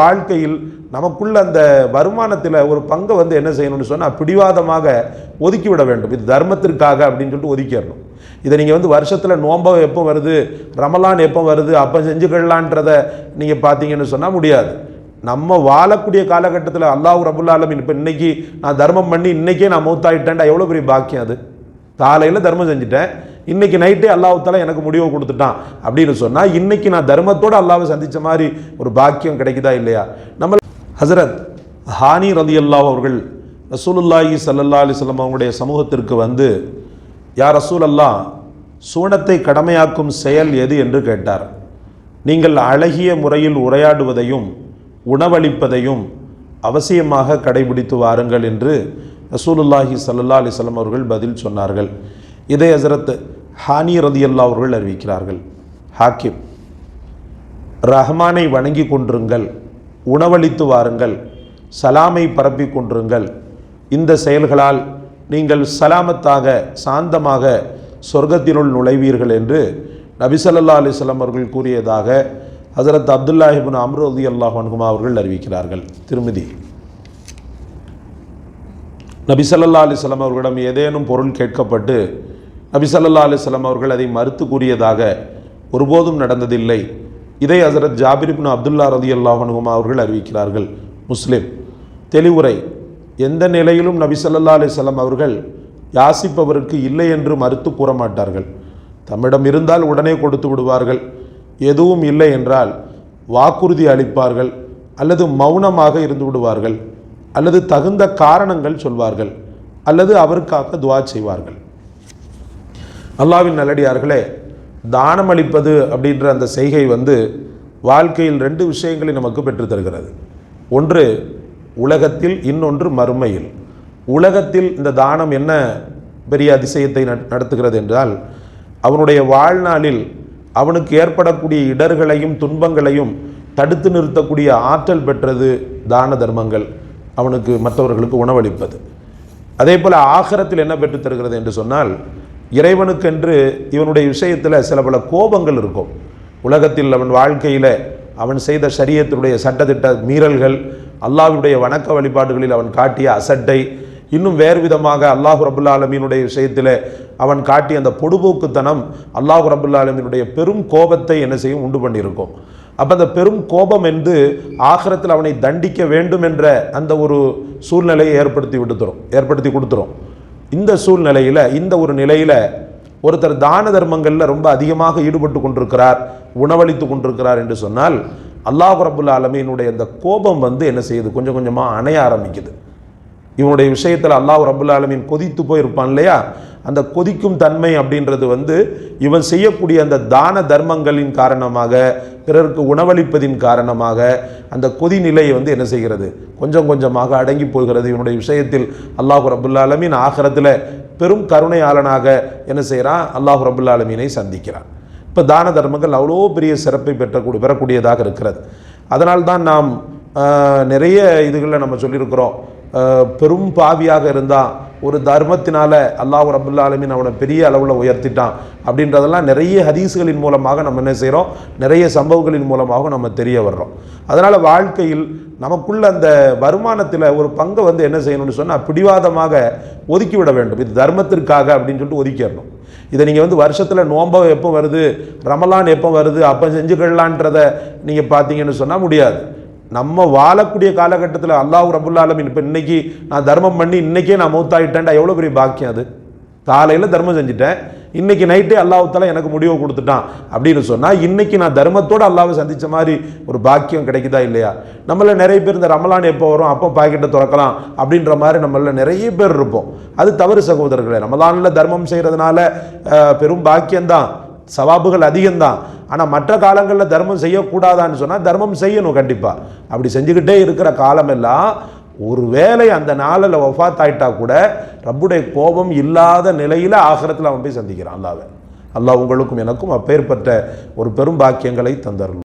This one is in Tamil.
வாழ்க்கையில் நமக்குள்ள அந்த வருமானத்தில் ஒரு பங்கை வந்து என்ன செய்யணும்னு சொன்னால் பிடிவாதமாக ஒதுக்கிவிட வேண்டும். இது தர்மத்திற்காக அப்படின்னு சொல்லிட்டு ஒதுக்கிடணும். இதை நீங்கள் வந்து வருஷத்தில் நோம்பம் எப்போ வருது ரமலான் எப்போ வருது அப்போ செஞ்சுக்கலான்றதை நீங்கள் பார்த்தீங்கன்னு சொன்னால் முடியாது. நம்ம வாழக்கூடிய காலகட்டத்தில் அல்லாஹ் ரபுல்லா இப்போ இன்னைக்கு நான் தர்மம் பண்ணி இன்னைக்கே நான் மூத்தாயிட்டேன்டா எவ்வளோ பெரிய பாக்கியம் அது? காலையில் தர்மம் செஞ்சுட்டேன் இன்னைக்கு நைட்டே அல்லாஹால எனக்கு முடிவை கொடுத்துட்டான் அப்படின்னு சொன்னால் இன்னைக்கு நான் தர்மத்தோடு அல்லாவை சந்தித்த மாதிரி ஒரு பாக்கியம் கிடைக்குதா இல்லையா? நம்ம ஹசரத் ஹானி ரதி அல்லா அவர்கள் ரசூலுல்லாஹி சல்லல்லா அலிஸ்லாம் அவங்களுடைய சமூகத்திற்கு வந்து யார் ரசூல் அல்லாஹ் சூனத்தை கடமையாக்கும் செயல் எது? என்று கேட்டார். நீங்கள் அழகிய முறையில் உரையாடுவதையும் உணவளிப்பதையும் அவசியமாக கடைபிடித்து வாருங்கள் என்று ரசூலுல்லாஹி சல்லல்லா அலிஸ்லாம் அவர்கள் பதில் சொன்னார்கள். இதை ஹசரத் ஹானி ரதியல்லா அவர்கள் அறிவிக்கிறார்கள். ஹாக்கிம் ரஹ்மானை வணங்கி கொண்டிருங்கள் உணவளித்து வாருங்கள் சலாமை பரப்பி கொண்டிருங்கள். இந்த செயல்களால் நீங்கள் சலாமத்தாக சாந்தமாக சொர்க்கத்தினுள் நுழைவீர்கள் என்று நபிசல்லா அலிஸ்லாம் அவர்கள் கூறியதாக ஹசரத் அப்துல்லாஹிபின் அம்ருதி அல்லாஹ் அன்குமா அவர்கள் அறிவிக்கிறார்கள். திருமதி. நபிசல்லா அலிஸ்லாம் அவர்களிடம் ஏதேனும் பொருள் கேட்கப்பட்டு நபிசல்லா அலிஸ்லாம் அவர்கள் அதை மறுத்து கூறியதாக ஒருபோதும் நடந்ததில்லை. இதை ஹசரத் ஜாபிரிபின் அப்துல்லா ரதி அல்லாஹ் அவர்கள் அறிவிக்கிறார்கள். முஸ்லிம் தெளிவுரை. எந்த நிலையிலும் நபிசல்லா அலிஸ்லாம் அவர்கள் யாசிப்பவருக்கு இல்லை என்று மறுத்து கூற மாட்டார்கள். தம்மிடம் இருந்தால் உடனே கொடுத்து விடுவார்கள். எதுவும் இல்லை என்றால் வாக்குறுதி அளிப்பார்கள் அல்லது மௌனமாக இருந்து விடுவார்கள் அல்லது தகுந்த காரணங்கள் சொல்வார்கள் அல்லது அவருக்காக துவா செய்வார்கள். அல்லாவின் நல்லடியார்களே தானம் அளிப்பது அப்படின்ற அந்த செய்கை வந்து வாழ்க்கையில் ரெண்டு விஷயங்களை நமக்கு பெற்று தருகிறது. ஒன்று உலகத்தில் இன்னொன்று மறுமையில். உலகத்தில் இந்த தானம் என்ன பெரிய அதிசயத்தை நட- நடத்துகிறது என்றால் அவனுடைய வாழ்நாளில் அவனுக்கு ஏற்படக்கூடிய இடர்களையும் துன்பங்களையும் தடுத்து நிறுத்தக்கூடிய ஆற்றல் பெற்றது தான தர்மங்கள் அவனுக்கு மற்றவர்களுக்கு உணவளிப்பது. அதே போல் ஆகரத்தில் என்ன பெற்றுத்தருகிறது என்று சொன்னால் இறைவனுக்கென்று இவனுடைய விஷயத்தில் சில பல கோபங்கள் இருக்கும். உலகத்தில் அவன் வாழ்க்கையில் அவன் செய்த சரியத்தினுடைய சட்டத்திட்ட மீறல்கள் அல்லாஹுடைய வணக்க வழிபாடுகளில் அவன் காட்டிய அசட்டை இன்னும் வேறு விதமாக அல்லாஹு ரபுல்லா ஆலமீனுடைய விஷயத்தில் அவன் காட்டிய அந்த பொடுபோக்குத்தனம் அல்லாஹு ரபுல்லா ஆலமீனுடைய பெரும் கோபத்தை என்ன செய்யும்? உண்டு பண்ணியிருக்கும். அப்போ அந்த பெரும் கோபம் என்று ஆகரத்தில் அவனை தண்டிக்க வேண்டும் என்ற அந்த ஒரு சூழ்நிலையை ஏற்படுத்தி விடுத்துரும் ஏற்படுத்தி கொடுத்துரும். இந்த சூழ்நிலையில் இந்த ஒரு நிலையில் ஒருத்தர் தான தர்மங்களில் ரொம்ப அதிகமாக ஈடுபட்டு கொண்டிருக்கிறார் உணவளித்து கொண்டிருக்கிறார் என்று சொன்னால் அல்லாஹ் ரபுல் ஆலமீனுடைய அந்த கோபம் வந்து என்ன செய்யுது? கொஞ்சம் கொஞ்சமாக அணைய ஆரம்பிக்குது. இவனுடைய விஷயத்தில் அல்லாஹ் ரபுல் ஆலமீன் கொதித்து போயிருப்பான் இல்லையா? அந்த கொதிக்கும் தன்மை அப்படின்றது வந்து இவன் செய்யக்கூடிய அந்த தான தர்மங்களின் காரணமாக பிறருக்கு உணவளிப்பதின் காரணமாக அந்த கொதி வந்து என்ன செய்கிறது? கொஞ்சம் கொஞ்சமாக அடங்கி போகிறது. இவனுடைய விஷயத்தில் அல்லாஹ் ரபுல் ஆலமீன் ஆகரத்தில் பெரும் கருணையாளனாக என்ன செய்கிறான் அல்லாஹ் ரபுல் ஆலமீனை சந்திக்கிறான். இப்போ தான தர்மங்கள் அவ்வளோ பெரிய சிறப்பை பெற்றக்கூடிய பெறக்கூடியதாக இருக்கிறது. அதனால்தான் நாம் நிறைய இதுகளில் நம்ம சொல்லியிருக்கிறோம். பெரும் பாவியாக இருந்தால் ஒரு தர்மத்தினால அல்லாஹ் ரபுல்லா ஆலமின் அவனை பெரிய அளவில் உயர்த்திட்டான் அப்படின்றதெல்லாம் நிறைய ஹதீஸ்களின் மூலமாக நம்ம என்ன செய்கிறோம் நிறைய சம்பவங்களின் மூலமாக நம்ம தெரிய வர்றோம். அதனால் வாழ்க்கையில் நமக்குள்ள அந்த வருமானத்தில் ஒரு பங்கை வந்து என்ன செய்யணும்னு சொன்னால் பிடிவாதமாக ஒதுக்கிவிட வேண்டும். இது தர்மத்திற்காக அப்படின்னு சொல்லிட்டு ஒதுக்கிடணும். இதை நீங்கள் வந்து வருஷத்தில் நோம்பம் எப்போ வருது? ரமலான் எப்போ வருது? அப்போ செஞ்சுக்கலான்றதை நீங்கள் பார்த்தீங்கன்னு சொன்னால் முடியாது. நம்ம வாழக்கூடிய காலகட்டத்தில் அல்லாஹ் ரபுல்லா ஆலமீன் இப்போ இன்றைக்கி நான் தர்மம் பண்ணி இன்னைக்கே நான் மூத்தாயிட்டேன்டா எவ்வளோ பெரிய பாக்கியம் அது? காலையில் தர்மம் செஞ்சுட்டேன் இன்னைக்கு நைட்டே அல்லாஹால எனக்கு முடிவை கொடுத்துட்டான் அப்படின்னு சொன்னால் இன்றைக்கி நான் தர்மத்தோடு அல்லாவை சந்தித்த மாதிரி ஒரு பாக்கியம் கிடைக்குதா இல்லையா? நம்மள நிறைய பேர் இந்த ரமலான் எப்போ வரும் அப்போ பாக்கெட்டை திறக்கலாம் அப்படின்ற மாதிரி நம்மள நிறைய பேர் இருப்போம். அது தவறு சகோதரர்களே ரமலானில் தர்மம் செய்கிறதுனால பெரும் பாக்கியம்தான் சவாபுகள் அதிகம்தான். ஆனால் மற்ற காலங்களில் தர்மம் செய்யக்கூடாதான்னு சொன்னால் தர்மம் செய்யணும் கண்டிப்பாக அப்படி செஞ்சுக்கிட்டே இருக்கிற காலமெல்லாம் ஒரு வேளை அந்த நாளில் ஒஃபாத் ஆயிட்டா கூட ரப்புடைய கோபம் இல்லாத நிலையில் ஆகிறத்தில் அவன் போய் சந்திக்கிறான் அல்லாவை. அல்லாஹ் உங்களுக்கும் எனக்கும் அப்பேற்பட்ட ஒரு பெரும் பாக்கியங்களை தந்தருள்.